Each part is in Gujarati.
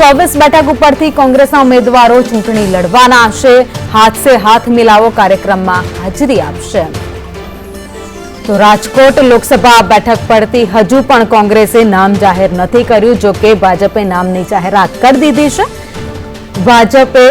ચોવીસ બેઠક ઉપરથી કોંગ્રેસના ઉમેદવારો ચૂંટણી લડવાના છે હાથ સે હાથ મિલાવો કાર્યક્રમમાં હાજરી આપશે. તો રાજકોટ લોકસભા બેઠક પરથી હજુ પણ કોંગ્રેસે નામ જાહેર નથી કર્યું, જો કે ભાજપે નામની જાહેરાત કરી દીધી છે. ભાજપે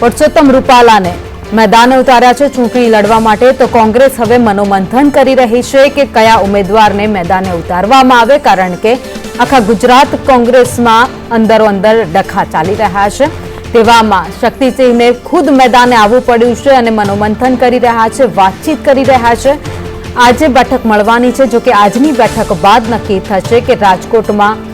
પુરુષોત્તમ રૂપાલાને મેદાને ઉતાર્યા છે ચૂંટણી લડવા માટે. તો કોંગ્રેસ હવે મનોમંથન કરી રહી છે કે કયા ઉમેદવારને મેદાને ઉતારવામાં આવે, કારણ કે આખા ગુજરાત કોંગ્રેસમાં અંદરો અંદર ડખા ચાલી રહ્યા છે. તેવામાં શક્તિસિંહને ખુદ મેદાને આવવું પડ્યું છે અને મનોમંથન કરી રહ્યા છે, વાતચીત કરી રહ્યા છે. આજે બેઠક મળવાની છે જો કે આજની બેઠક બાદ નક્કી થશે કે રાજકોટમાં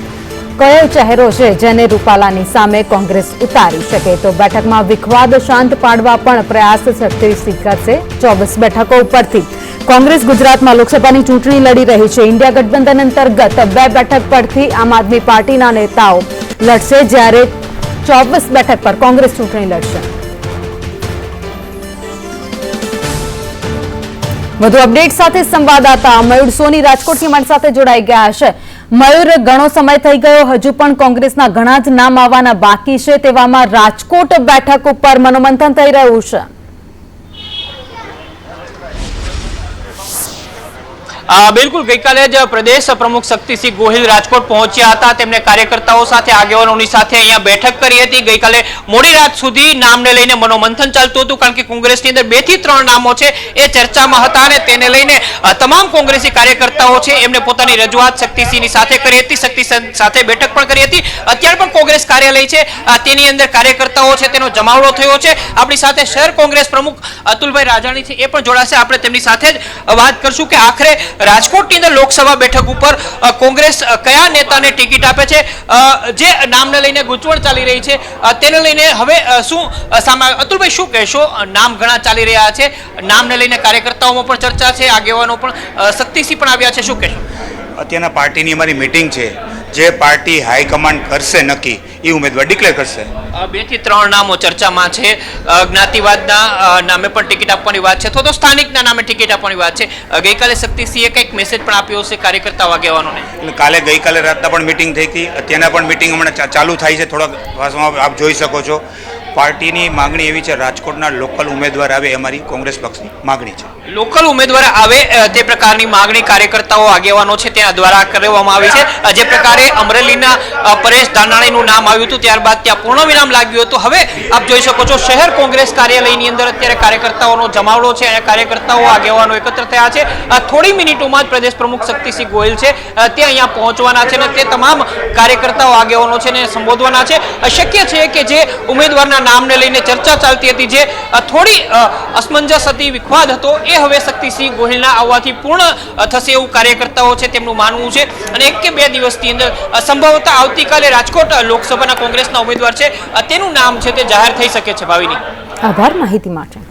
કયો ચહેરો છે જેને રૂપાલાની સામે કોંગ્રેસ ઉતારી શકે. તો બેઠકમાં વિખવાદ શાંત પાડવા પણ પ્રયાસ શક્તિસિંહ કરશે. ચોવીસ બેઠકો ઉપરથી કોંગ્રેસ ગુજરાતમાં લોકસભાની ચૂંટણી લડી રહી છે. ઇન્ડિયા ગઠબંધન અંતર્ગત બે બેઠક પરથી આમ આદમી પાર્ટીના નેતાઓ લડશે જ્યારે ચોવીસ બેઠક પર કોંગ્રેસ ચૂંટણી લડશે. વધુ અપડેટ સાથે સંવાદદાતા મયુર સોની રાજકોટથી મન સાથે જોડાઈ ગયા છે. મયુર, ઘણો સમય થઈ ગયો, હજુ પણ કોંગ્રેસના ઘણા જ નામ આવવાના બાકી છે. તેવામાં રાજકોટ બેઠક ઉપર મનોમંથન થઈ રહ્યું છે. બિલકુલ ગઈકાલે જ પ્રદેશ પ્રમુખ શક્તિસિંહ ગોહિલ રાજકોટ પહોંચ્યા હતા. તેમણે કાર્યકર્તાઓ સાથે, આગેવાનોની સાથે અહીંયા બેઠક કરી હતી. ગઈકાલે મોડી રાત સુધી નામને લઈને મનોમંથન ચાલતું હતું કારણ કે કોંગ્રેસની અંદર બેથી ત્રણ નામો છે એ ચર્ચામાં હતા અને તેને લઈને તમામ કોંગ્રેસી કાર્યકર્તાઓ છે એમને પોતાની રજૂઆત શક્તિસિંહની સાથે કરી હતી. શક્તિસિંહ સાથે બેઠક પણ કરી હતી. અત્યારે પણ કોંગ્રેસ કાર્યાલય છે. તેની અંદર કાર્યકર્તાઓ છે, તેનો જમાવડો થયો છે. આપણી સાથે શહેર કોંગ્રેસ પ્રમુખ અતુલભાઈ રાજાણી છે, એ પણ જોડાશે. આપણે તેમની સાથે જ વાત કરશું કે આખરે રાજકોટની અંદર લોકસભા બેઠક ઉપર કોંગ્રેસ કયા નેતાને ટિકિટ આપે છે? જે નામને લઈને ગૂંચવણ ચાલી રહી છે તેને લઈને હવે શું સામા, અતુલભાઈ, શું કહેશો? નામ ઘણા ચાલી રહ્યા છે, નામને લઈને કાર્યકર્તાઓમાં પણ ચર્ચા છે, આગેવાનો પણ શક્તિસિંહ પણ આવ્યા છે, શું કહેશો? અત્યારના પાર્ટીની અમારી મિટિંગ છે. જે પાર્ટી હાઈકમાન્ડ કરશે નક્કી એ ઉમેદવાર ડિક્લેર કરશે. બેથી ત્રણ નામો ચર્ચામાં છે. જ્ઞાતિવાદના નામે પણ ટિકિટ આપવાની વાત છે. અથવા તો સ્થાનિકના નામે ટિકિટ આપવાની વાત છે. ગઈકાલે શક્તિસિંહે કંઈક મેસેજ પણ આપ્યો હશે કાર્યકર્તા આગેવાનોને કાલે ગઈકાલે રાતના પણ મિટિંગ થઈ હતી. અત્યારના પણ મિટિંગ હમણાં ચાલુ થાય છે. થોડાક વાસમાં આપ જોઈ શકો છો. પાર્ટીની માગણી એવી છે રાજકોટના લોકલ ઉમેદવાર આવે એ અમારી કોંગ્રેસ પક્ષની માગણી છે. લોકલ ઉમેદવાર આવે તે પ્રકારની માગણી કાર્યકર્તાઓ, આગેવાનો છે તેના દ્વારા કરવામાં આવી છે. જે પ્રકારે અમરેલીના પરેશ ધાનાણીનું નામ આવ્યું હતું, ત્યારબાદ ત્યાં પૂર્ણ વિરામ લાગ્યું હતું. હવે આપ જોઈ શકો છો, શહેર કોંગ્રેસ કાર્યાલયની અંદર અત્યારે કાર્યકર્તાઓનો જમાવડો છે અને કાર્યકર્તાઓ, આગેવાનો એકત્ર થયા છે. થોડી મિનિટોમાં જ પ્રદેશ પ્રમુખ શક્તિસિંહ ગોયલ છે. તે અહીંયા પહોંચવાના છે અને તે તમામ કાર્યકર્તાઓ, આગેવાનો છે ને સંબોધવાના છે. શક્ય છે કે જે ઉમેદવારના નામને લઈને ચર્ચા ચાલતી હતી, જે થોડી અસમંજસ હતી, વિખવાદ હતો, એ હવે શક્તિસિંહ ગોહિલના આવવાથી પૂર્ણ થશે એવું કાર્યકર્તાઓ છે તેમનું માનવું છે. અને એક કે બે દિવસની અંદર સંભવતઃ આવતીકાલે રાજકોટ લોકસભાના કોંગ્રેસના ઉમેદવાર છે. તેનું નામ છે તે જાહેર થઈ શકે છે, ભાવિની. આભાર માહિતી માટે.